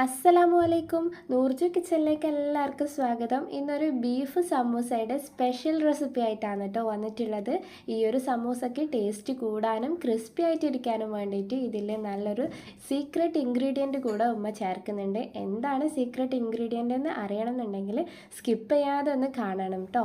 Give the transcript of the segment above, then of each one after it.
അസ്സലാമു അലൈക്കും. നൂർജു കിച്ചണിലേക്ക് എല്ലാവർക്കും സ്വാഗതം. ഇന്നൊരു ബീഫ് സമൂസയുടെ സ്പെഷ്യൽ റെസിപ്പി ആയിട്ടാണ് കേട്ടോ വന്നിട്ടുള്ളത്. ഈ ഒരു സമൂസയ്ക്ക് ടേസ്റ്റ് കൂടാനും ക്രിസ്പി ആയിട്ടിരിക്കാനും വേണ്ടിയിട്ട് ഇതിൽ നല്ലൊരു സീക്രട്ട് ഇൻഗ്രീഡിയന്റ് കൂടെ ഉമ്മ ചേർക്കുന്നുണ്ട്. എന്താണ് സീക്രട്ട് ഇൻഗ്രീഡിയന്റ് എന്ന് അറിയണമെന്നുണ്ടെങ്കിൽ സ്കിപ്പ് ചെയ്യാതെ ഒന്ന് കാണണം കേട്ടോ.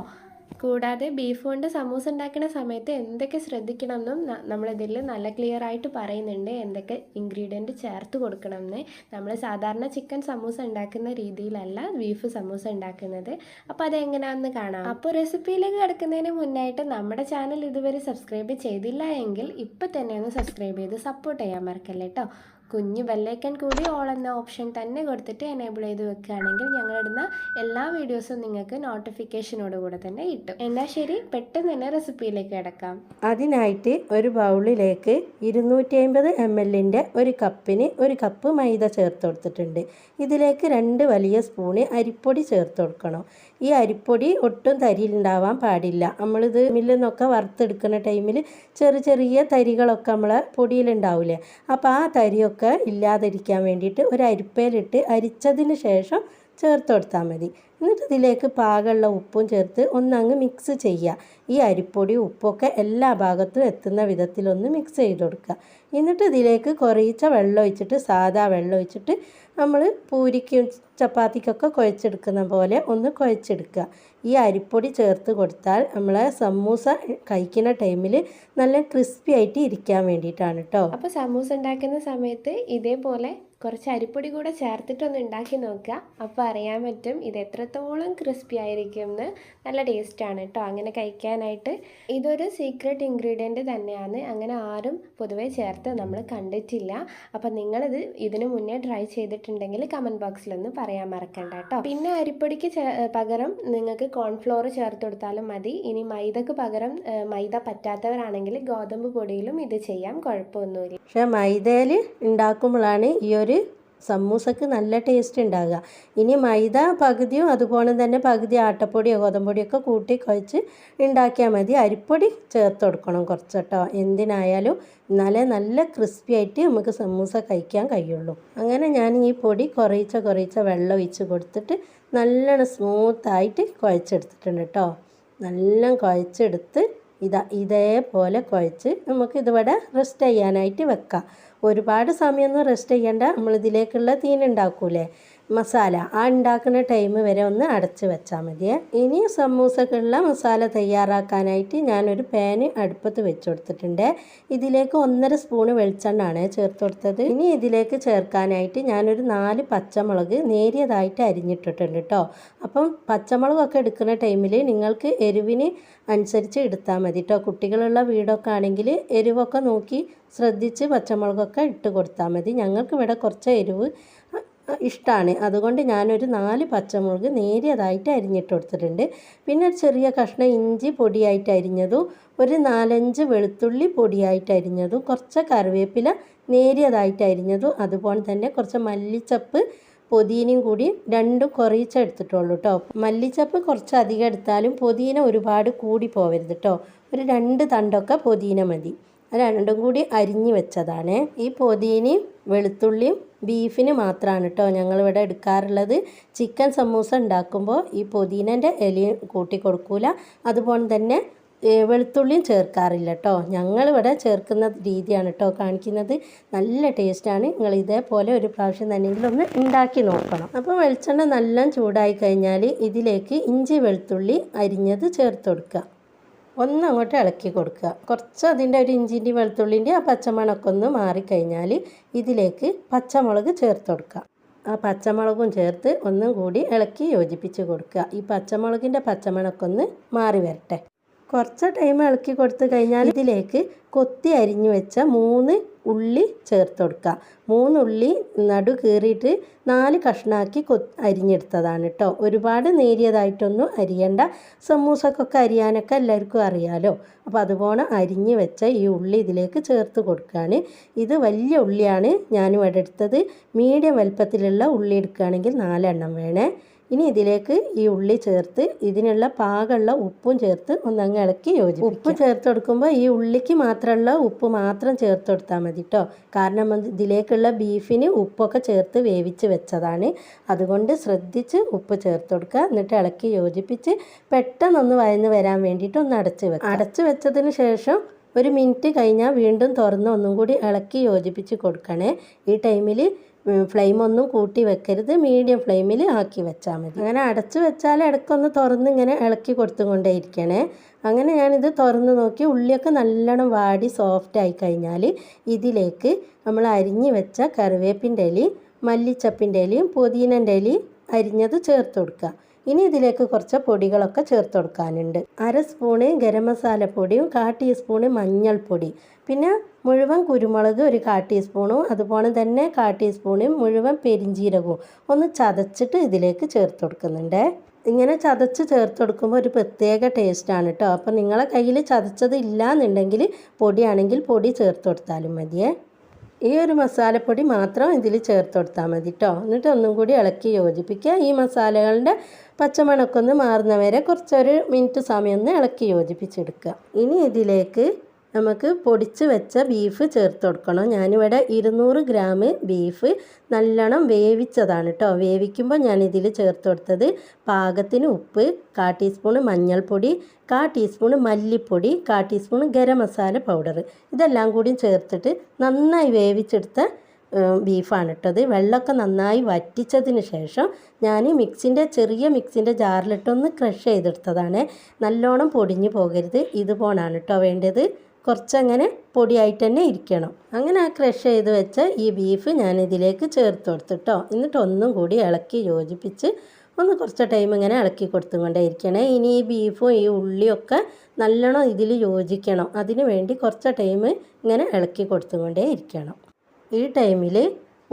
കൂടാതെ ബീഫ് കൊണ്ട് സമൂസ ഉണ്ടാക്കുന്ന സമയത്ത് എന്തൊക്കെ ശ്രദ്ധിക്കണം എന്നും നമ്മളിതിൽ നല്ല ക്ലിയർ ആയിട്ട് പറയുന്നുണ്ട്. എന്തൊക്കെ ഇൻഗ്രീഡിയന്റ് ചേർത്ത് കൊടുക്കണമെന്ന്. നമ്മൾ സാധാരണ ചിക്കൻ സമൂസ ഉണ്ടാക്കുന്ന രീതിയിലല്ല ബീഫ് സമൂസ ഉണ്ടാക്കുന്നത്. അപ്പോൾ അതെങ്ങനെയാണെന്ന് കാണാം. അപ്പോൾ റെസിപ്പിയിലേക്ക് കിടക്കുന്നതിന് മുന്നായിട്ട് നമ്മുടെ ചാനൽ ഇതുവരെ സബ്സ്ക്രൈബ് ചെയ്തില്ല എങ്കിൽ ഇപ്പം തന്നെ ഒന്ന് സബ്സ്ക്രൈബ് ചെയ്ത് സപ്പോർട്ട് ചെയ്യാൻ മറക്കല്ലേ കേട്ടോ കുഞ്ഞ് ബെല്ലൈക്കൻ കൂടി ഓൾ എന്ന ഓപ്ഷൻ തന്നെ കൊടുത്തിട്ട് എനേബിൾ ചെയ്ത് വെക്കുകയാണെങ്കിൽ ഞങ്ങളിടുന്ന എല്ലാ വീഡിയോസും നിങ്ങൾക്ക് നോട്ടിഫിക്കേഷനോട് കൂടെ തന്നെ കിട്ടും. എന്നാൽ ശരി പെട്ടെന്ന് തന്നെ റെസിപ്പിയിലേക്ക് കിടക്കാം. അതിനായിട്ട് ഒരു ബൗളിലേക്ക് ഇരുന്നൂറ്റി അമ്പത് എം എല്ലിന്റെ ഒരു കപ്പിന് ഒരു കപ്പ് മൈദ ചേർത്ത് കൊടുത്തിട്ടുണ്ട്. ഇതിലേക്ക് രണ്ട് വലിയ സ്പൂണ് അരിപ്പൊടി ചേർത്ത് കൊടുക്കണം. ഈ അരിപ്പൊടി ഒട്ടും തരിയിലുണ്ടാവാൻ പാടില്ല. നമ്മളിത് മില്ലിൽ നിന്നൊക്കെ വറുത്തെടുക്കുന്ന ടൈമിൽ ചെറിയ ചെറിയ തരികളൊക്കെ നമ്മളെ പൊടിയിലുണ്ടാവില്ലേ അപ്പോൾ ആ തരിയൊക്കെ ഇല്ലാതിരിക്കാൻ വേണ്ടിയിട്ട് ഒരു അരിപ്പയിലിട്ട് അരിച്ചതിന് ശേഷം ചേർത്ത് കൊടുത്താൽ മതി. എന്നിട്ട് ഇതിലേക്ക് പാകമുള്ള ഉപ്പും ചേർത്ത് ഒന്നങ്ങ് മിക്സ് ചെയ്യുക. ഈ അരിപ്പൊടി ഉപ്പൊക്കെ എല്ലാ ഭാഗത്തും എത്തുന്ന വിധത്തിലൊന്ന് മിക്സ് ചെയ്ത് കൊടുക്കുക. എന്നിട്ട് ഇതിലേക്ക് കുറേച്ച വെള്ളം ഒഴിച്ചിട്ട് സാധാ വെള്ളം ഒഴിച്ചിട്ട് നമ്മൾ പൂരിക്കും ചപ്പാത്തിക്കൊക്കെ കുഴച്ചെടുക്കുന്ന പോലെ ഒന്ന് കുഴച്ചെടുക്കുക. ഈ അരിപ്പൊടി ചേർത്ത് കൊടുത്താൽ നമ്മളെ സമൂസ കഴിക്കുന്ന ടൈമിൽ നല്ല ക്രിസ്പി ആയിട്ട് ഇരിക്കാൻ വേണ്ടിയിട്ടാണ് കേട്ടോ അപ്പോൾ സമൂസ ഉണ്ടാക്കുന്ന സമയത്ത് ഇതേപോലെ കുറച്ച് അരിപ്പൊടി കൂടെ ചേർത്തിട്ടൊന്ന് ഉണ്ടാക്കി നോക്കുക. അപ്പോൾ അറിയാൻ പറ്റും ഇത് എത്രത്തോളം ക്രിസ്പി ആയിരിക്കും എന്ന്. നല്ല ടേസ്റ്റാണ് കേട്ടോ. അങ്ങനെ കഴിക്കാനായിട്ട് ഇതൊരു സീക്രട്ട് ഇൻഗ്രീഡിയന്റ് തന്നെയാണ്. അങ്ങനെ ആരും പൊതുവേ ചേർത്ത് നമ്മൾ കണ്ടിട്ടില്ല. അപ്പം നിങ്ങളിത് ഇതിനു മുന്നേ ട്രൈ ചെയ്തിട്ടുണ്ടെങ്കിൽ കമന്റ് ബോക്സിലൊന്ന് പറയാൻ മറക്കണ്ട കേട്ടോ. പിന്നെ അരിപ്പൊടിക്ക് പകരം നിങ്ങൾക്ക് കോൺഫ്ലോർ ചേർത്ത് കൊടുത്താലും മതി. ഇനി മൈദക്ക് പകരം മൈദ പറ്റാത്തവരാണെങ്കിൽ ഗോതമ്പ് പൊടിയിലും ഇത് ചെയ്യാം. കുഴപ്പമൊന്നുമില്ല. പക്ഷേ മൈദയിൽ ഉണ്ടാക്കുമ്പോഴാണ് ഈ ഒരു സമൂസക്ക് നല്ല ടേസ്റ്റ് ഉണ്ടാകുക ഇനി മൈദ പകുതിയും അതുപോലെ തന്നെ പകുതി ആട്ടപ്പൊടിയോ ഗോതമ്പൊടിയൊക്കെ കൂട്ടി കുഴച്ച് ഉണ്ടാക്കിയാൽ മതി. അരിപ്പൊടി ചേർത്ത് കൊടുക്കണം കുറച്ച് കേട്ടോ. എന്തിനായാലും എന്നാലേ നല്ല ക്രിസ്പി ആയിട്ട് നമുക്ക് സമൂസ കഴിക്കാൻ കഴിയുള്ളൂ. അങ്ങനെ ഞാൻ ഈ പൊടി കുറയിച്ച കുറയിച്ച വെള്ളം ഒഴിച്ച് കൊടുത്തിട്ട് നല്ലോണം സ്മൂത്തായിട്ട് കുഴച്ചെടുത്തിട്ടുണ്ട് കേട്ടോ. നല്ല കുഴച്ചെടുത്ത് ഇതാ ഇതേപോലെ കുഴച്ച് നമുക്ക് ഇതിവിടെ റെസ്റ്റ് ചെയ്യാനായിട്ട് വെക്കാം. ഒരുപാട് സമയമൊന്നും റെസ്റ്റ് ചെയ്യേണ്ട. നമ്മളിതിലേക്കുള്ള തീൻ ഉണ്ടാക്കൂലേ? മസാല. ആ ഉണ്ടാക്കുന്ന ടൈം വരെ ഒന്ന് അടച്ച് വെച്ചാൽ മതിയേ. ഇനി സമൂസക്കുള്ള മസാല തയ്യാറാക്കാനായിട്ട് ഞാനൊരു പാന് അടുപ്പത്ത് വെച്ച് കൊടുത്തിട്ടുണ്ട് ഇതിലേക്ക് ഒന്നര സ്പൂണ് വെളിച്ചെണ്ണാണ് ചേർത്ത് കൊടുത്തത്. ഇനി ഇതിലേക്ക് ചേർക്കാനായിട്ട് ഞാനൊരു നാല് പച്ചമുളക് നേരിയതായിട്ട് അരിഞ്ഞിട്ടിട്ടുണ്ട് കേട്ടോ അപ്പം പച്ചമുളകൊക്കെ എടുക്കുന്ന ടൈമിൽ നിങ്ങൾക്ക് എരിവിന് അനുസരിച്ച് എടുത്താൽ മതി കേട്ടോ കുട്ടികളുള്ള വീടൊക്കെ ആണെങ്കിൽ എരിവൊക്കെ നോക്കി ശ്രദ്ധിച്ച് പച്ചമുളകൊക്കെ ഇട്ട് കൊടുത്താൽ മതി. ഞങ്ങൾക്ക് ഇവിടെ കുറച്ച് എരിവ് ഇഷ്ടമാണ് അതുകൊണ്ട് ഞാനൊരു നാല് പച്ചമുളക് നേരിയതായിട്ട് അരിഞ്ഞിട്ട് കൊടുത്തിട്ടുണ്ട്. പിന്നെ ഒരു ചെറിയ കഷ്ണം ഇഞ്ചി പൊടിയായിട്ട് അരിഞ്ഞതും ഒരു നാലഞ്ച് വെളുത്തുള്ളി പൊടിയായിട്ട് അരിഞ്ഞതും കുറച്ച് കറിവേപ്പില നേരിയതായിട്ട് അരിഞ്ഞതും അതുപോലെ തന്നെ കുറച്ച് മല്ലിച്ചപ്പ് പൊതിനയും കൂടി രണ്ടും കുറയിച്ച് എടുത്തിട്ടുള്ളൂ കേട്ടോ മല്ലിച്ചപ്പ് കുറച്ച് അധികം എടുത്താലും പൊതിന ഒരുപാട് കൂടി പോവരുത് കേട്ടോ ഒരു രണ്ട് തണ്ടൊക്കെ പൊതിന മതി. രണ്ടും കൂടി അരിഞ്ഞു വെച്ചതാണ്. ഈ പൊതിനയും വെളുത്തുള്ളിയും ബീഫിന് മാത്രമാണ് കേട്ടോ ഞങ്ങളിവിടെ എടുക്കാറുള്ളത്. ചിക്കൻ സമൂസ ഉണ്ടാക്കുമ്പോൾ ഈ പുതിനന്റെ ഇലയും കൂട്ടി കൊടുക്കൂല. അതുപോലെ തന്നെ വെളുത്തുള്ളിയും ചേർക്കാറില്ല കേട്ടോ ഞങ്ങളിവിടെ ചേർക്കുന്ന രീതിയാണ് കേട്ടോ കാണിക്കുന്നത്. നല്ല ടേസ്റ്റാണ്. നിങ്ങൾ ഇതേപോലെ ഒരു പ്രാവശ്യം തന്നെങ്കിലും ഒന്ന് ഉണ്ടാക്കി നോക്കണം. അപ്പോൾ വെളിച്ചെണ്ണ നല്ല ചൂടായി കഴിഞ്ഞാൽ ഇതിലേക്ക് ഇഞ്ചി വെളുത്തുള്ളി അരിഞ്ഞത് ചേർത്ത് കൊടുക്കുക. ഒന്ന് അങ്ങോട്ട് ഇളക്കി കൊടുക്കുക. കുറച്ച് അതിന്റെ ഒരു ഇഞ്ചിന്റെ വെളുത്തുള്ളിന്റെ ആ പച്ചമണമൊക്കെ ഒന്ന് മാറിക്കഴിഞ്ഞാൽ ഇതിലേക്ക് പച്ചമുളക് ചേർത്ത് കൊടുക്കുക. ആ പച്ചമുളകും ചേർത്ത് ഒന്നും കൂടി ഇളക്കി യോജിപ്പിച്ച് കൊടുക്കുക. ഈ പച്ചമുളകിന്റെ പച്ചമണമൊക്കെ ഒന്ന് മാറി വരട്ടെ. കുറച്ച് ടൈം ഇളക്കി കൊടുത്തു കഴിഞ്ഞാൽ ഇതിലേക്ക് കൊത്തി അരിഞ്ഞു വെച്ച മൂന്ന് ഉള്ളി ചേർത്ത് കൊടുക്കുക. മൂന്ന് ഉള്ളി നടു കീറിയിട്ട് നാല് കഷ്ണാക്കി കൊ അരിഞ്ഞെടുത്തതാണ് കേട്ടോ ഒരുപാട് നേരിയതായിട്ടൊന്നും അരിയണ്ട. സമൂസക്കൊക്കെ അരിയാനൊക്കെ എല്ലാവർക്കും അറിയാലോ. അപ്പോൾ അതുപോലെ അരിഞ്ഞ് വെച്ച ഈ ഉള്ളി ഇതിലേക്ക് ചേർത്ത് കൊടുക്കുകയാണ്. ഇത് വലിയ ഉള്ളിയാണ് ഞാനിവിടെ എടുത്തത്. മീഡിയം വലുപ്പത്തിലുള്ള ഉള്ളി എടുക്കുകയാണെങ്കിൽ നാലെണ്ണം വേണേ. ഇനി ഇതിലേക്ക് ഈ ഉള്ളി ചേർത്ത് ഇതിനുള്ള പാകമുള്ള ഉപ്പും ചേർത്ത് ഒന്നങ്ങ് ഇളക്കി യോജിപ്പിക്കുക. ഉപ്പ് ചേർത്ത് കൊടുക്കുമ്പോൾ ഈ ഉള്ളിക്ക് മാത്രമുള്ള ഉപ്പ് മാത്രം ചേർത്ത് കൊടുത്താൽ മതി കേട്ടോ കാരണം ഇതിലേക്കുള്ള ബീഫിന് ഉപ്പൊക്കെ ചേർത്ത് വേവിച്ച് വെച്ചതാണ്. അതുകൊണ്ട് ശ്രദ്ധിച്ച് ഉപ്പ് ചേർത്ത് കൊടുക്കുക. എന്നിട്ട് ഇളക്കി യോജിപ്പിച്ച് പെട്ടെന്നൊന്ന് വയന്ന് വരാൻ വേണ്ടിയിട്ട് ഒന്ന് അടച്ച് വെക്കുക. അടച്ച് വെച്ചതിന് ശേഷം ഒരു മിനിറ്റ് കഴിഞ്ഞാൽ വീണ്ടും തുറന്ന് ഒന്നും കൂടി ഇളക്കി യോജിപ്പിച്ച് കൊടുക്കണേ. ഈ ടൈമിൽ ഫ്ലെയിം ഒന്നും കൂട്ടി വെക്കരുത്. മീഡിയം ഫ്ലെയിമിൽ ആക്കി വെച്ചാൽ മതി. അങ്ങനെ അടച്ചു വെച്ചാൽ ഇടയ്ക്കൊന്ന് തുറന്ന് ഇങ്ങനെ ഇളക്കി കൊടുത്തുകൊണ്ടേ ഇരിക്കണേ. അങ്ങനെ ഞാനിത് തുറന്ന് നോക്കി ഉള്ളിയൊക്കെ നല്ലോണം വാടി സോഫ്റ്റ് ആയി കഴിഞ്ഞാൽ ഇതിലേക്ക് നമ്മൾ അരിഞ്ഞു വെച്ച കറിവേപ്പിന്റെ ഇലയും മല്ലിച്ചപ്പിന്റെ ഇലയും പുതിനന്റെ ഇലയും അരിഞ്ഞത് ചേർത്ത് കൊടുക്കുക. ഇനി ഇതിലേക്ക് കുറച്ച് പൊടികളൊക്കെ ചേർത്ത് കൊടുക്കാനുണ്ട്. അര സ്പൂണ് ഗരം മസാലപ്പൊടിയും കാ ടീസ്പൂണ് മഞ്ഞൾപ്പൊടി. പിന്നെ മുഴുവൻ കുരുമുളക് ഒരു കാ ടീസ്പൂണും അതുപോലെ തന്നെ കാ ടീസ്പൂണും മുഴുവൻ പെരിഞ്ചീരകവും ഒന്ന് ചതച്ചിട്ട് ഇതിലേക്ക് ചേർത്ത് കൊടുക്കുന്നുണ്ട്. ഇങ്ങനെ ചതച്ച് ചേർത്ത് കൊടുക്കുമ്പോൾ ഒരു പ്രത്യേക ടേസ്റ്റാണ് കേട്ടോ അപ്പോൾ നിങ്ങളെ കയ്യിൽ ചതച്ചത് ഇല്ല എന്നുണ്ടെങ്കിൽ പൊടിയാണെങ്കിൽ പൊടി ചേർത്ത് കൊടുത്താലും മതിയേ. ഈ ഒരു മസാലപ്പൊടി മാത്രം ഇതിൽ ചേർത്ത് കൊടുത്താൽ മതി കേട്ടോ എന്നിട്ട് ഒന്നും കൂടി ഇളക്കി യോജിപ്പിക്കുക. ഈ മസാലകളുടെ പച്ചമണമൊക്കെ ഒന്ന് മാറുന്നവരെ കുറച്ചൊരു മിനിറ്റ് സമയം ഒന്ന് ഇളക്കി യോജിപ്പിച്ചെടുക്കുക. ഇനി ഇതിലേക്ക് നമുക്ക് പൊടിച്ച് വെച്ച ബീഫ് ചേർത്ത് കൊടുക്കണം. ഞാനിവിടെ ഇരുന്നൂറ് ഗ്രാം ബീഫ് നല്ലോണം വേവിച്ചതാണ് കേട്ടോ. വേവിക്കുമ്പോൾ ഞാനിതിൽ ചേർത്ത് കൊടുത്തത് പാകത്തിന് ഉപ്പ് കാ ടീസ്പൂൺ മഞ്ഞൾപ്പൊടി കാ ടീസ്പൂൺ മല്ലിപ്പൊടി കാ ടീസ്പൂൺ ഗരം മസാല പൗഡർ. ഇതെല്ലാം കൂടി ചേർത്തിട്ട് നന്നായി വേവിച്ചെടുത്ത ബീഫാണ് ഇട്ടത്. വെള്ളമൊക്കെ നന്നായി വറ്റിച്ചതിന് ശേഷം ഞാൻ മിക്സിന്റെ ചെറിയ മിക്സിന്റെ ജാറിലിട്ടൊന്ന് ക്രഷ് ചെയ്തെടുത്തതാണ്. നല്ലോണം പൊടിഞ്ഞു പോകരുത്. ഇതുപോലാണ് കേട്ടോ വേണ്ടത്. കുറച്ചങ്ങനെ പൊടിയായിട്ട് തന്നെ ഇരിക്കണം. അങ്ങനെ ആ ക്രഷ് ചെയ്ത് വെച്ച ഈ ബീഫ് ഞാൻ ഇതിലേക്ക് ചേർത്ത് കൊടുത്തിട്ടോ എന്നിട്ട് ഒന്നും കൂടി ഇളക്കി യോജിപ്പിച്ച് ഒന്ന് കുറച്ച് ടൈം ഇങ്ങനെ ഇളക്കി കൊടുത്തുകൊണ്ടേ ഇരിക്കണേ. ഇനി ഈ ബീഫും ഈ ഉള്ളിയൊക്കെ നല്ലോണം ഇതിൽ യോജിക്കണം. അതിന് വേണ്ടി കുറച്ച് ടൈം ഇങ്ങനെ ഇളക്കി കൊടുത്തുകൊണ്ടേ ഇരിക്കണം. ഈ ടൈമിൽ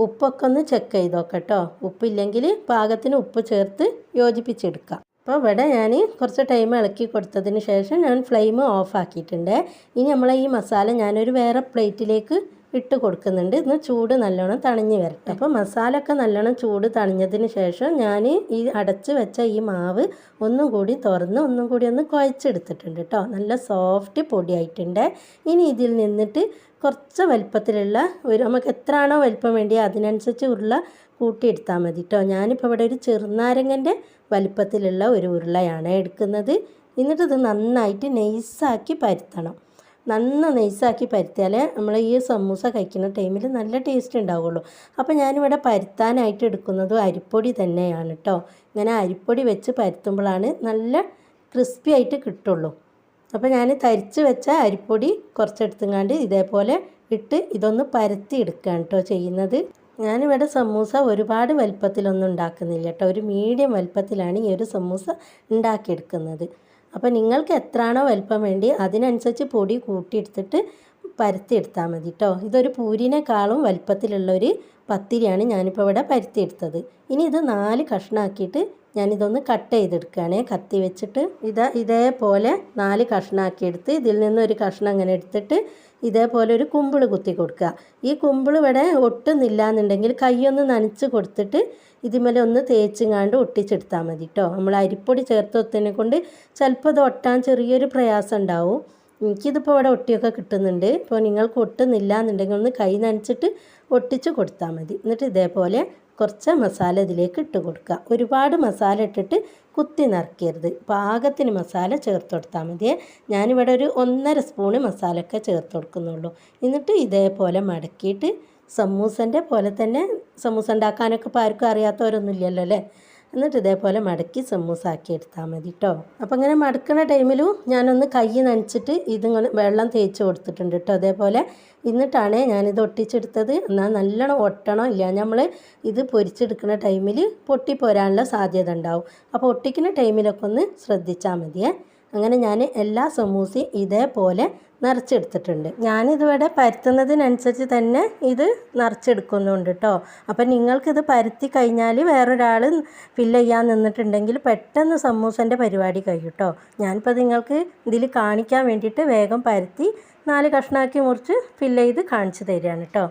ഉപ്പൊക്കെ ഒന്ന് ചെക്ക് ചെയ്ത് നോക്കട്ടോ ഉപ്പില്ലെങ്കിൽ പാകത്തിന് ഉപ്പ് ചേർത്ത് യോജിപ്പിച്ചെടുക്കാം. അപ്പോൾ ഇവിടെ ഞാൻ കുറച്ച് ടൈം ഇളക്കി കൊടുത്തതിന് ശേഷം ഞാൻ ഫ്ലെയിം ഓഫ് ആക്കിയിട്ടുണ്ട്. ഇനി നമ്മളെ ഈ മസാല ഞാനൊരു വേറെ പ്ലേറ്റിലേക്ക് ഇട്ട് കൊടുക്കുന്നുണ്ട്. ഇന്ന് ചൂട് നല്ലോണം തണിഞ്ഞ് വരട്ടെ. അപ്പോൾ മസാല ഒക്കെ നല്ലോണം ചൂട് തണിഞ്ഞതിന് ശേഷം ഞാൻ ഈ അടച്ച് വെച്ച ഈ മാവ് ഒന്നും കൂടി തുറന്ന് ഒന്നും കൂടി ഒന്ന് കുഴച്ചെടുത്തിട്ടുണ്ട് കേട്ടോ നല്ല സോഫ്റ്റ് പൊടിയായിട്ടുണ്ട്. ഇനി ഇതിൽ നിന്നിട്ട് കുറച്ച് വലിപ്പത്തിലുള്ള ഒരു നമുക്ക് എത്രയാണോ വലിപ്പം വേണ്ടി അതിനനുസരിച്ച് ഉരുള കൂട്ടിയെടുത്താൽ മതി കേട്ടോ ഞാനിപ്പോൾ ഇവിടെ ഒരു ചെറുനാരങ്ങന്റെ വലിപ്പത്തിലുള്ള ഒരു ഉരുളയാണ് എടുക്കുന്നത്. എന്നിട്ട് ഇത് നന്നായിട്ട് നെയ്സാക്കി പരുത്തണം. നന്ന നൈസാക്കി പരുത്തിയാൽ നമ്മൾ ഈ സമൂസ കഴിക്കുന്ന ടൈമിൽ നല്ല ടേസ്റ്റ് ഉണ്ടാവുള്ളൂ. അപ്പോൾ ഞാനിവിടെ പരുത്താനായിട്ട് എടുക്കുന്നത് അരിപ്പൊടി തന്നെയാണ് കേട്ടോ ഇങ്ങനെ അരിപ്പൊടി വെച്ച് പരുത്തുമ്പോഴാണ് നല്ല ക്രിസ്പി ആയിട്ട് കിട്ടുള്ളൂ. അപ്പോൾ ഞാൻ തരിച്ച് വെച്ച അരിപ്പൊടി കുറച്ചെടുത്തുങ്ങാണ്ട് ഇതേപോലെ ഇട്ട് ഇതൊന്ന് പരത്തി എടുക്കുകയാണ് കേട്ടോ ചെയ്യുന്നത്. ഞാനിവിടെ സമൂസ ഒരുപാട് വലിപ്പത്തിലൊന്നും ഉണ്ടാക്കുന്നില്ല കേട്ടോ ഒരു മീഡിയം വലിപ്പത്തിലാണ് ഈ ഒരു സമൂസ ഉണ്ടാക്കിയെടുക്കുന്നത്. അപ്പോൾ നിങ്ങൾക്ക് എത്രയാണോ വലിപ്പം വേണ്ടി അതിനനുസരിച്ച് പൊടി കൂട്ടിയെടുത്തിട്ട് പരത്തിയെടുത്താൽ മതി കേട്ടോ ഇതൊരു പൂരിനേക്കാളും വലിപ്പത്തിലുള്ളൊരു പത്തിരിയാണ് ഞാനിപ്പോൾ ഇവിടെ പരത്തിയെടുത്തത് ഇനി ഇത് നാല് കഷ്ണാക്കിയിട്ട് ഞാനിതൊന്ന് കട്ട് ചെയ്തെടുക്കുകയാണ് കത്തി വെച്ചിട്ട് ഇത് ഇതേപോലെ നാല് കഷ്ണാക്കിയെടുത്ത് ഇതിൽ നിന്ന് ഒരു കഷ്ണം അങ്ങനെ എടുത്തിട്ട് ഇതേപോലെ ഒരു കുമ്പിൾ കുത്തി കൊടുക്കുക. ഈ കുമ്പിൾ ഇവിടെ ഒട്ടുന്നില്ല എന്നുണ്ടെങ്കിൽ കൈയൊന്ന് നനച്ച് കൊടുത്തിട്ട് ഇതിമേലെ ഒന്ന് തേച്ചിങ്ങാണ്ട് ഒട്ടിച്ചെടുത്താൽ മതി കേട്ടോ നമ്മൾ അരിപ്പൊടി ചേർത്തൊത്തിനെ കൊണ്ട് ചിലപ്പോൾ ഇത് ഒട്ടാൻ ചെറിയൊരു പ്രയാസം ഉണ്ടാവും. എനിക്കിതിപ്പോൾ ഇവിടെ ഒട്ടിയൊക്കെ കിട്ടുന്നുണ്ട്. ഇപ്പോൾ നിങ്ങൾക്ക് ഒട്ടുന്നില്ല എന്നുണ്ടെങ്കിൽ ഒന്ന് കൈ നനച്ചിട്ട് ഒട്ടിച്ച് കൊടുത്താൽ മതി. എന്നിട്ട് ഇതേപോലെ കുറച്ച് മസാല ഇതിലേക്ക് ഇട്ട് കൊടുക്കുക. ഒരുപാട് മസാല ഇട്ടിട്ട് കുത്തി നിറക്കരുത്. പാകത്തിന് മസാല ചേർത്ത് കൊടുത്താൽ മതിയേ. ഞാനിവിടെ ഒരു ഒന്നര സ്പൂണ് മസാലയൊക്കെ ചേർത്ത് കൊടുക്കുന്നുള്ളൂ. എന്നിട്ട് ഇതേപോലെ മടക്കിയിട്ട് സമൂസന്റെ പോലെ തന്നെ സമൂസ ഉണ്ടാക്കാനൊക്കെ ഇപ്പോൾ ആർക്കും അറിയാത്തവരൊന്നും ഇല്ലല്ലോ അല്ലേ? എന്നിട്ട് ഇതേപോലെ മടക്കി സമൂസ ആക്കി എടുത്താൽ മതി കേട്ടോ അപ്പോൾ ഇങ്ങനെ മടക്കുന്ന ടൈമിലും ഞാനൊന്ന് കൈ നനച്ചിട്ട് ഇതിങ്ങനെ വെള്ളം തേച്ച് കൊടുത്തിട്ടുണ്ട് കേട്ടോ അതേപോലെ എന്നിട്ടാണ് ഞാനിത് ഒട്ടിച്ചെടുത്തത്. എന്നാൽ നല്ലോണം ഒട്ടണം. ഇല്ല നമ്മൾ ഇത് പൊരിച്ചെടുക്കുന്ന ടൈമിൽ പൊട്ടിപ്പോരാനുള്ള സാധ്യത ഉണ്ടാവും. അപ്പോൾ ഒട്ടിക്കുന്ന ടൈമിലൊക്കെ ഒന്ന് ശ്രദ്ധിച്ചാൽ മതിയേ. അങ്ങനെ ഞാൻ എല്ലാ സമൂസയും ഇതേപോലെ നിറച്ചെടുത്തിട്ടുണ്ട്. ഞാനിതിവിടെ പരത്തുന്നതിനനുസരിച്ച് തന്നെ ഇത് നിറച്ചെടുക്കുന്നുണ്ട് കേട്ടോ അപ്പം നിങ്ങൾക്കിത് പരത്തി കഴിഞ്ഞാൽ വേറൊരാൾ ഫില്ല് ചെയ്യാൻ നിന്നിട്ടുണ്ടെങ്കിൽ പെട്ടെന്ന് സമൂസന്റെ പരിപാടി കഴിയും കേട്ടോ ഞാനിപ്പോൾ നിങ്ങൾക്ക് ഇതിൽ കാണിക്കാൻ വേണ്ടിയിട്ട് വേഗം പരത്തി നാല് കഷ്ണാക്കി മുറിച്ച് ഫില്ല് ചെയ്ത് കാണിച്ചു തരികയാണ് കേട്ടോ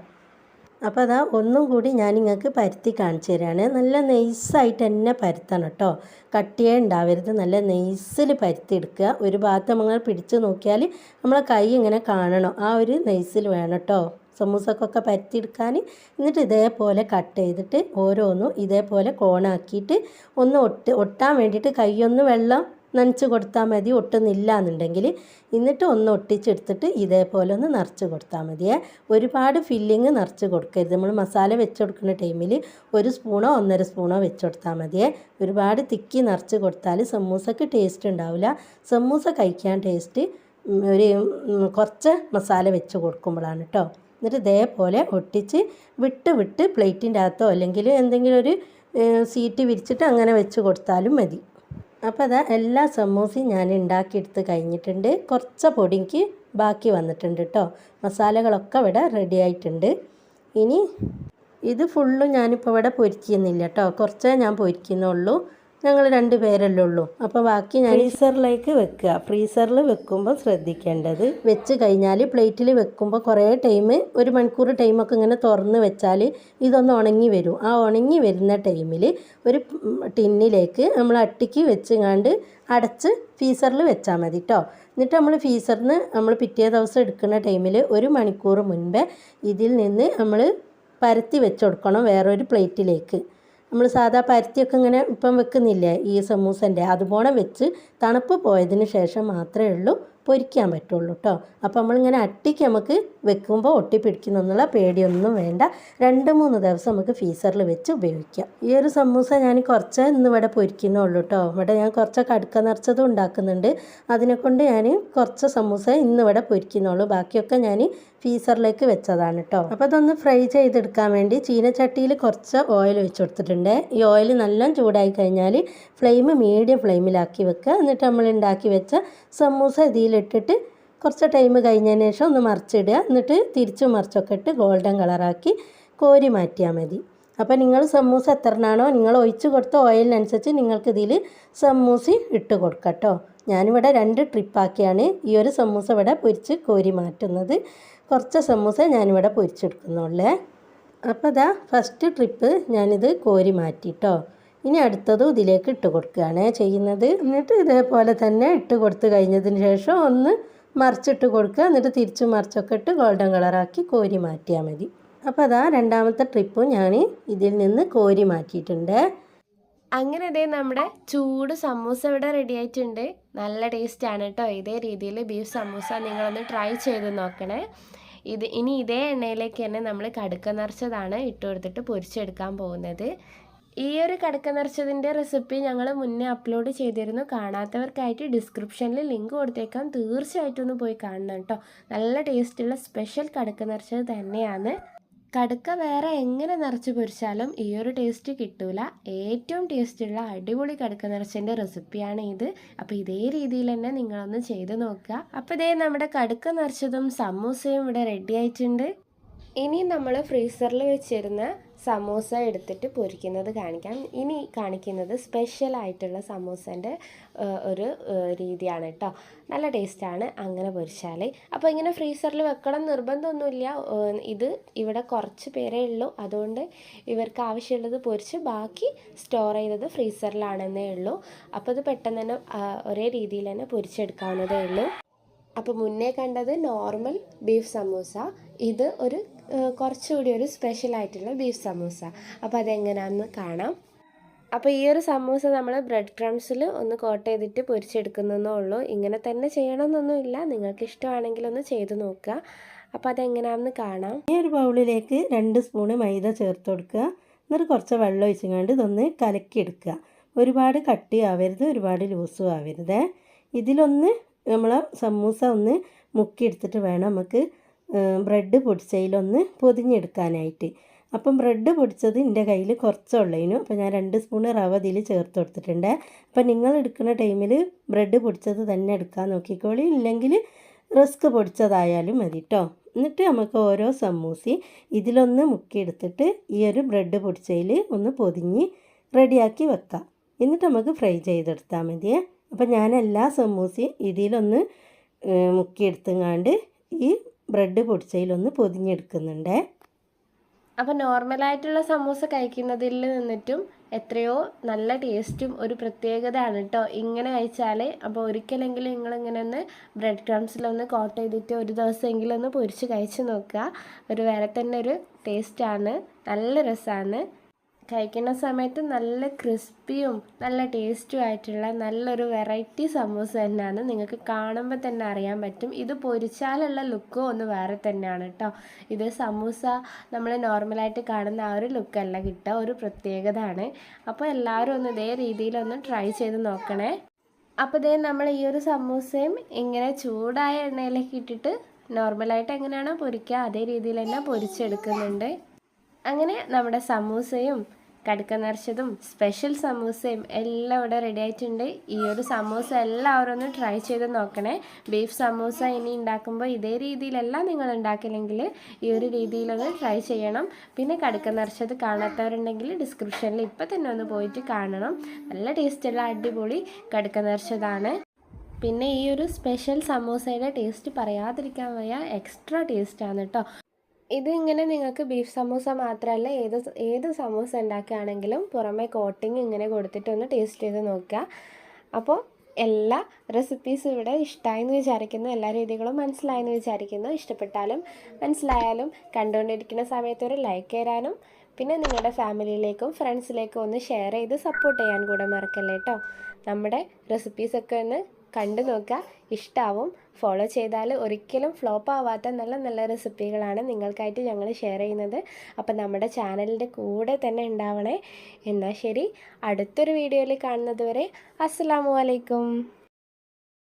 അപ്പോൾ അതാ ഒന്നും കൂടി ഞാൻ നിങ്ങൾക്ക് പരുത്തി കാണിച്ചു തരികയാണ് നല്ല നെയ്സായിട്ട് തന്നെ പരുത്തണം കേട്ടോ കട്ടിയേ ഉണ്ടാവരുത് നല്ല നെയ്സിൽ പരുത്തി എടുക്കുക. ഒരു ഭാഗത്ത് നമ്മൾ പിടിച്ച് നോക്കിയാൽ നമ്മളെ കൈ ഇങ്ങനെ കാണണം. ആ ഒരു നെയ്സിൽ വേണം കേട്ടോ സമൂസക്കൊക്കെ പരത്തിയെടുക്കാൻ എന്നിട്ട് ഇതേപോലെ കട്ട് ചെയ്തിട്ട് ഓരോന്നും ഇതേപോലെ കോണാക്കിയിട്ട് ഒന്ന് ഒട്ട് ഒട്ടാൻ വേണ്ടിയിട്ട് കൈയൊന്ന് വെള്ളം നനച്ച് കൊടുത്താൽ മതി ഒട്ടുന്നില്ല എന്നുണ്ടെങ്കിൽ എന്നിട്ട് ഒന്ന് ഒട്ടിച്ചെടുത്തിട്ട് ഇതേപോലെ ഒന്ന് നിറച്ച് കൊടുത്താൽ മതിയേ ഒരുപാട് ഫില്ലിങ് നിറച്ച് കൊടുക്കരുത്. നമ്മൾ മസാല വെച്ച് കൊടുക്കുന്ന ടൈമിൽ ഒരു സ്പൂണോ ഒന്നര സ്പൂണോ വെച്ച് കൊടുത്താൽ മതിയേ ഒരുപാട് തിക്കി നിറച്ച് കൊടുത്താൽ സമൂസക്ക് ടേസ്റ്റ് ഉണ്ടാവില്ല. സമൂസ കഴിക്കാൻ ടേസ്റ്റ് ഒരു കുറച്ച് മസാല വെച്ച് കൊടുക്കുമ്പോഴാണ് കേട്ടോ എന്നിട്ട് ഇതേപോലെ ഒട്ടിച്ച് വിട്ട് വിട്ട് പ്ലേറ്റിന്റെ അകത്തോ അല്ലെങ്കിൽ എന്തെങ്കിലും ഒരു സീറ്റ് വിരിച്ചിട്ട് അങ്ങനെ വെച്ച് കൊടുത്താലും മതി. അപ്പോൾ അതാ എല്ലാ സമൂസയും ഞാൻ ഉണ്ടാക്കിയെടുത്ത് കഴിഞ്ഞിട്ടുണ്ട്. കുറച്ച് പൊടിക്ക് ബാക്കി വന്നിട്ടുണ്ട് കേട്ടോ മസാലകളൊക്കെ ഇവിടെ റെഡി ആയിട്ടുണ്ട്. ഇനി ഇത് ഫുള്ളും ഞാനിപ്പോൾ ഇവിടെ പൊരിക്കുന്നില്ല കേട്ടോ കുറച്ചേ ഞാൻ പൊരിക്കുന്നുള്ളൂ. ഞങ്ങൾ രണ്ട് പേരല്ലേ ഉള്ളൂ. അപ്പോൾ ബാക്കി ഞാൻ ഫ്രീസറിലേക്ക് വെക്കുക. ഫ്രീസറിൽ വെക്കുമ്പോൾ ശ്രദ്ധിക്കേണ്ടത് വെച്ച് കഴിഞ്ഞാൽ പ്ലേറ്റിൽ വെക്കുമ്പോൾ കുറേ ടൈം ഒരു മണിക്കൂർ ടൈമൊക്കെ ഇങ്ങനെ തുറന്ന് വെച്ചാൽ ഇതൊന്ന് ഉണങ്ങി വരും. ആ ഉണങ്ങി വരുന്ന ടൈമിൽ ഒരു ടിന്നിലേക്ക് നമ്മൾ അട്ടിക്ക് വെച്ചുങ്ങാണ്ട് അടച്ച് ഫീസറിൽ വെച്ചാൽ മതി കേട്ടോ എന്നിട്ട് നമ്മൾ ഫീസറിൽ നിന്ന് നമ്മൾ പിറ്റേ ദിവസം എടുക്കുന്ന ടൈമിൽ ഒരു മണിക്കൂർ മുൻപേ ഇതിൽ നിന്ന് നമ്മൾ പരത്തി വെച്ച് കൊടുക്കണം വേറൊരു പ്ലേറ്റിലേക്ക്. നമ്മൾ സാധാ പരത്തിയൊക്കെ ഇങ്ങനെ ഇപ്പം വെക്കുന്നില്ലേ ഈ സമൂസന്റെ അതുപോലെ വെച്ച് തണുപ്പ് പോയതിന് ശേഷം മാത്രമേ ഉള്ളൂ പൊരിക്കാൻ പറ്റുള്ളൂ കേട്ടോ അപ്പോൾ നമ്മളിങ്ങനെ അട്ടിക്ക് നമുക്ക് വെക്കുമ്പോൾ ഒട്ടിപ്പിടിക്കുന്നുള്ള പേടിയൊന്നും വേണ്ട. രണ്ട് മൂന്ന് ദിവസം നമുക്ക് ഫീസറിൽ വെച്ച് ഉപയോഗിക്കാം. ഈ ഒരു സമൂസ ഞാൻ കുറച്ച് ഇന്ന് ഇവിടെ പൊരിക്കുന്നുള്ളൂ കേട്ടോ ഇവിടെ ഞാൻ കുറച്ച് കടുക്ക നിറച്ചതും ഉണ്ടാക്കുന്നുണ്ട്. അതിനെക്കൊണ്ട് ഞാൻ കുറച്ച് സമൂസ ഇന്ന് ഇവിടെ പൊരിക്കുന്നുള്ളൂ. ബാക്കിയൊക്കെ ഞാൻ ഫ്രീസറിലേക്ക് വെച്ചതാണ് കേട്ടോ അപ്പോൾ അതൊന്ന് ഫ്രൈ ചെയ്തെടുക്കാൻ വേണ്ടി ചീനച്ചട്ടിയിൽ കുറച്ച് ഓയിൽ വെച്ച് കൊടുത്തിട്ടുണ്ട്. ഈ ഓയിൽ നല്ല ചൂടായി കഴിഞ്ഞാൽ ഫ്ലെയിം മീഡിയം ഫ്ലെയിമിലാക്കി വെക്കുക. എന്നിട്ട് നമ്മൾ ഉണ്ടാക്കി വെച്ച സമൂസ ഇതിലിട്ടിട്ട് കുറച്ച് ടൈം കഴിഞ്ഞതിന് ശേഷം ഒന്ന് മറിച്ചിടുക. എന്നിട്ട് തിരിച്ചു മറിച്ചൊക്കെ ഇട്ട് ഗോൾഡൻ കളറാക്കി കോരി മാറ്റിയാൽ മതി. അപ്പോൾ നിങ്ങൾ സമൂസ എത്രണ്ണാണോ നിങ്ങൾ ഒഴിച്ചു കൊടുത്ത ഓയിലിനനുസരിച്ച് നിങ്ങൾക്ക് ഇതിൽ സമൂസ ഇട്ട് കൊടുക്കാം കേട്ടോ ഞാനിവിടെ രണ്ട് ട്രിപ്പാക്കിയാണ് ഈ ഒരു സമൂസ ഇവിടെ പൊരിച്ച് കോരി മാറ്റുന്നത്. കുറച്ച് സമൂസ ഞാനിവിടെ പൊരിച്ചെടുക്കുന്നുള്ളേ. അപ്പോൾ ഇതാ ഫസ്റ്റ് ട്രിപ്പ് ഞാനിത് കോരി മാറ്റിട്ടോ. ഇനി അടുത്തതും ഇതിലേക്ക് ഇട്ട് കൊടുക്കുകയാണ് ചെയ്യുന്നത്. എന്നിട്ട് ഇതേപോലെ തന്നെ ഇട്ട് കൊടുത്ത് കഴിഞ്ഞതിന് ശേഷം ഒന്ന് മറിച്ചിട്ട് കൊടുക്കുക. എന്നിട്ട് തിരിച്ച് മറിച്ചൊക്കെ ഇട്ട് ഗോൾഡൻ കളറാക്കി കോരി മാറ്റിയാൽ മതി. അപ്പോൾ അതാ രണ്ടാമത്തെ ട്രിപ്പും ഞാൻ ഇതിൽ നിന്ന് കോരി മാറ്റിയിട്ടുണ്ട്. അങ്ങനെ ഇതേ നമ്മുടെ ചൂട് സമൂസ ഇവിടെ റെഡി ആയിട്ടുണ്ട്. നല്ല ടേസ്റ്റ് ആണ് കേട്ടോ. ഇതേ രീതിയിൽ ബീഫ് സമൂസ നിങ്ങളൊന്ന് ട്രൈ ചെയ്ത് നോക്കണേ. ഇത് ഇനി ഇതേ എണ്ണയിലേക്ക് തന്നെ നമ്മൾ കടുക്ക നിറച്ചതാണ് ഇട്ട് കൊടുത്തിട്ട് പൊരിച്ചെടുക്കാൻ പോകുന്നത്. ഈ ഒരു കടുക്ക നിറച്ചതിന്റെ റെസിപ്പി ഞങ്ങൾ മുന്നേ അപ്ലോഡ് ചെയ്തിരുന്നു. കാണാത്തവർക്കായിട്ട് ഡിസ്ക്രിപ്ഷനിൽ ലിങ്ക് കൊടുത്തേക്കാം. തീർച്ചയായിട്ടും ഒന്ന് പോയി കാണണം കേട്ടോ. നല്ല ടേസ്റ്റുള്ള സ്പെഷ്യൽ കടുക്ക നിറച്ചത് തന്നെയാണ്. കടുക്ക വേറെ എങ്ങനെ നിറച്ച് പൊരിച്ചാലും ഈ ഒരു ടേസ്റ്റ് കിട്ടൂല. ഏറ്റവും ടേസ്റ്റുള്ള അടിപൊളി കടുക്ക നിറച്ചതിന്റെ റെസിപ്പിയാണ് ഇത്. അപ്പോൾ ഇതേ രീതിയിൽ തന്നെ നിങ്ങളൊന്ന് ചെയ്ത് നോക്കുക. അപ്പോൾ ഇതേ നമ്മുടെ കടുക്ക നിറച്ചതും സമൂസയും ഇവിടെ റെഡി ആയിട്ടുണ്ട്. ഇനി നമ്മൾ ഫ്രീസറിൽ വെച്ചിരുന്ന സമൂസ എടുത്തിട്ട് പൊരിക്കുന്നത് കാണിക്കാം. ഇനി കാണിക്കുന്നത് സ്പെഷ്യൽ ആയിട്ടുള്ള സമൂസന്റെ ഒരു രീതിയാണ് കേട്ടോ നല്ല ടേസ്റ്റാണ് അങ്ങനെ പൊരിച്ചാൽ അപ്പോൾ ഇങ്ങനെ ഫ്രീസറിൽ വെക്കണം നിർബന്ധമൊന്നുമില്ല. ഇത് ഇവിടെ കുറച്ച് പേരേ ഉള്ളൂ. അതുകൊണ്ട് ഇവർക്ക് ആവശ്യമുള്ളത് പൊരിച്ച് ബാക്കി സ്റ്റോർ ചെയ്തത് ഫ്രീസറിലാണെന്നേ ഉള്ളൂ. അപ്പോൾ ഇത് പെട്ടെന്ന് തന്നെ ഒരേ രീതിയിൽ തന്നെ പൊരിച്ചെടുക്കാവുന്നതേ ഉള്ളൂ. അപ്പോൾ മുന്നേ കണ്ടത് നോർമൽ ബീഫ് സമൂസ ഇത് ഒരു കുറച്ചുകൂടി ഒരു സ്പെഷ്യൽ ആയിട്ടുള്ള ബീഫ് സമൂസ അപ്പോൾ അതെങ്ങനെയാണെന്ന് കാണാം. അപ്പോൾ ഈ ഒരു സമൂസ നമ്മൾ ബ്രെഡ് ക്രംസിൽ ഒന്ന് കോട്ട് ചെയ്തിട്ട് പൊരിച്ചെടുക്കുന്നതേ ഉള്ളൂ. ഇങ്ങനെ തന്നെ ചെയ്യണമെന്നൊന്നുമില്ല നിങ്ങൾക്ക് ഇഷ്ടമാണെങ്കിൽ ഒന്ന് ചെയ്ത് നോക്കുക. അപ്പോൾ അതെങ്ങനെയാണെന്ന് കാണാം. ഈ ഒരു ബൗളിലേക്ക് രണ്ട് സ്പൂണ് മൈദ ചേർത്ത് കൊടുക്കുക. എന്നിട്ട് കുറച്ച് വെള്ളം ഒഴിച്ചുകൊണ്ട് ഇതൊന്ന് കലക്കിയെടുക്കുക. ഒരുപാട് കട്ടിയാവരുത് ഒരുപാട് ലൂസും ആവരുത്. ഇതിലൊന്ന് നമ്മൾ സമൂസ ഒന്ന് മുക്കിയെടുത്തിട്ട് വേണം നമുക്ക് ബ്രെഡ് പൊടിച്ചതിലൊന്ന് പൊതിഞ്ഞെടുക്കാനായിട്ട്. അപ്പം ബ്രെഡ് പൊടിച്ചത് എന്റെ കയ്യിൽ കുറച്ചുള്ളതിനു. അപ്പോൾ ഞാൻ രണ്ട് സ്പൂൺ റവ ഇതിൽ ചേർത്ത് കൊടുത്തിട്ടുണ്ട്. അപ്പം നിങ്ങൾ എടുക്കുന്ന ടൈമിൽ ബ്രെഡ് പൊടിച്ചത് തന്നെ എടുക്കാൻ നോക്കിക്കോളി. ഇല്ലെങ്കിൽ റിസ്ക് പൊടിച്ചതായാലും മതി കേട്ടോ എന്നിട്ട് നമുക്ക് ഓരോ സമൂസി ഇതിലൊന്ന് മുക്കിയെടുത്തിട്ട് ഈ ഒരു ബ്രെഡ് പൊടിച്ചതിൽ ഒന്ന് പൊതിഞ്ഞ് റെഡിയാക്കി വെക്കാം. എന്നിട്ട് നമുക്ക് ഫ്രൈ ചെയ്തെടുത്താൽ മതിയേ. അപ്പം ഞാൻ എല്ലാ സമൂസയും ഇതിലൊന്ന് മുക്കിയെടുത്തുങ്ങാണ്ട് ഈ ബ്രെഡ് പൊടിച്ചതിലൊന്ന് പൊതിഞ്ഞെടുക്കുന്നുണ്ടേ. അപ്പോൾ നോർമലായിട്ടുള്ള സമൂസ കഴിക്കുന്നതിൽ നിന്നിട്ടും എത്രയോ നല്ല ടേസ്റ്റും ഒരു പ്രത്യേകതയാണ് കേട്ടോ ഇങ്ങനെ കഴിച്ചാൽ അപ്പോൾ ഒരിക്കലെങ്കിലും നിങ്ങളിങ്ങനെ ഒന്ന് ബ്രെഡ് ക്രംസിലൊന്ന് കോട്ട് ചെയ്തിട്ട് ഒരു ദിവസമെങ്കിലും ഒന്ന് പൊരിച്ച് കഴിച്ച് നോക്കുക. ഒരു വേറെ തന്നെ ഒരു ടേസ്റ്റാണ്. നല്ല രസമാണ് കഴിക്കുന്ന സമയത്ത് നല്ല ക്രിസ്പിയും നല്ല ടേസ്റ്റും ആയിട്ടുള്ള നല്ലൊരു വെറൈറ്റി സമൂസ തന്നെയാണ് നിങ്ങൾക്ക് കാണുമ്പോൾ തന്നെ അറിയാൻ പറ്റും. ഇത് പൊരിച്ചാലുള്ള ലുക്കും ഒന്ന് വേറെ തന്നെയാണ് കേട്ടോ ഇത് സമൂസ നമ്മൾ നോർമലായിട്ട് കാണുന്ന ആ ഒരു ലുക്കല്ല കിട്ടുക ഒരു പ്രത്യേകതയാണ്. അപ്പോൾ എല്ലാവരും ഒന്ന് ഇതേ രീതിയിലൊന്ന് ട്രൈ ചെയ്ത് നോക്കണേ. അപ്പോൾ ഇതേ നമ്മൾ ഈ ഒരു സമൂസയും ഇങ്ങനെ ചൂടായ എണ്ണയിലേക്ക് ഇട്ടിട്ട് നോർമലായിട്ട് എങ്ങനെയാണോ പൊരിക്കുക അതേ രീതിയിൽ തന്നെ പൊരിച്ചെടുക്കുന്നുണ്ട്. അങ്ങനെ നമ്മുടെ സമൂസയും കടുക്ക നിറച്ചതും സ്പെഷ്യൽ സമൂസയും എല്ലാം ഇവിടെ റെഡി ആയിട്ടുണ്ട്. ഈ ഒരു സമൂസ എല്ലാവരും ഒന്ന് ട്രൈ ചെയ്ത് നോക്കണേ. ബീഫ് സമൂസ ഇനി ഉണ്ടാക്കുമ്പോൾ ഇതേ രീതിയിലല്ല നിങ്ങൾ ഉണ്ടാക്കില്ലെങ്കിൽ ഈ ഒരു രീതിയിലൊന്ന് ട്രൈ ചെയ്യണം. പിന്നെ കടുക്ക നിറച്ചത് കാണാത്തവരുണ്ടെങ്കിൽ ഡിസ്ക്രിപ്ഷനിൽ ഇപ്പം തന്നെ ഒന്ന് പോയിട്ട് കാണണം. നല്ല ടേസ്റ്റുള്ള അടിപൊളി കടുക്ക നിറച്ചതാണ് പിന്നെ ഈ ഒരു സ്പെഷ്യൽ സമൂസയുടെ ടേസ്റ്റ് പറയാതിരിക്കാൻ വയ്യ. എക്സ്ട്രാ ടേസ്റ്റാണ് കേട്ടോ ഇത് ഇങ്ങനെ നിങ്ങൾക്ക് ബീഫ് സമൂസ മാത്രമല്ല ഏത് ഏത് സമൂസ ഉണ്ടാക്കുകയാണെങ്കിലും പുറമെ കോട്ടിങ് ഇങ്ങനെ കൊടുത്തിട്ട് ഒന്ന് ടേസ്റ്റ് ചെയ്ത് നോക്കുക. അപ്പോൾ എല്ലാ റെസിപ്പീസും ഇവിടെ ഇഷ്ടമായെന്ന് വിചാരിക്കുന്നു. എല്ലാ രീതികളും മനസ്സിലായെന്ന് വിചാരിക്കുന്നു. ഇഷ്ടപ്പെട്ടാലും മനസ്സിലായാലും കണ്ടുകൊണ്ടിരിക്കുന്ന സമയത്ത് ഒരു ലൈക്ക് തരാനും പിന്നെ നിങ്ങളുടെ ഫാമിലിയിലേക്കും ഫ്രണ്ട്സിലേക്കും ഒന്ന് ഷെയർ ചെയ്ത് സപ്പോർട്ട് ചെയ്യാൻ കൂടെ മറക്കല്ലേ കേട്ടോ നമ്മുടെ റെസിപ്പീസൊക്കെ ഒന്ന് കണ്ടു നോക്കുക. ഇഷ്ടാവും. ഫോളോ ചെയ്താൽ ഒരിക്കലും ഫ്ലോപ്പ് ആവാത്ത നല്ല നല്ല റെസിപ്പികളാണ് നിങ്ങൾക്കായിട്ട് ഞങ്ങൾ ഷെയർ ചെയ്യുന്നത്. അപ്പം നമ്മുടെ ചാനലിന്റെ കൂടെ തന്നെ ഉണ്ടാവണേ. എന്നാൽ ശരി അടുത്തൊരു വീഡിയോയിൽ കാണുന്നത് വരെ അസ്സാം വലൈക്കും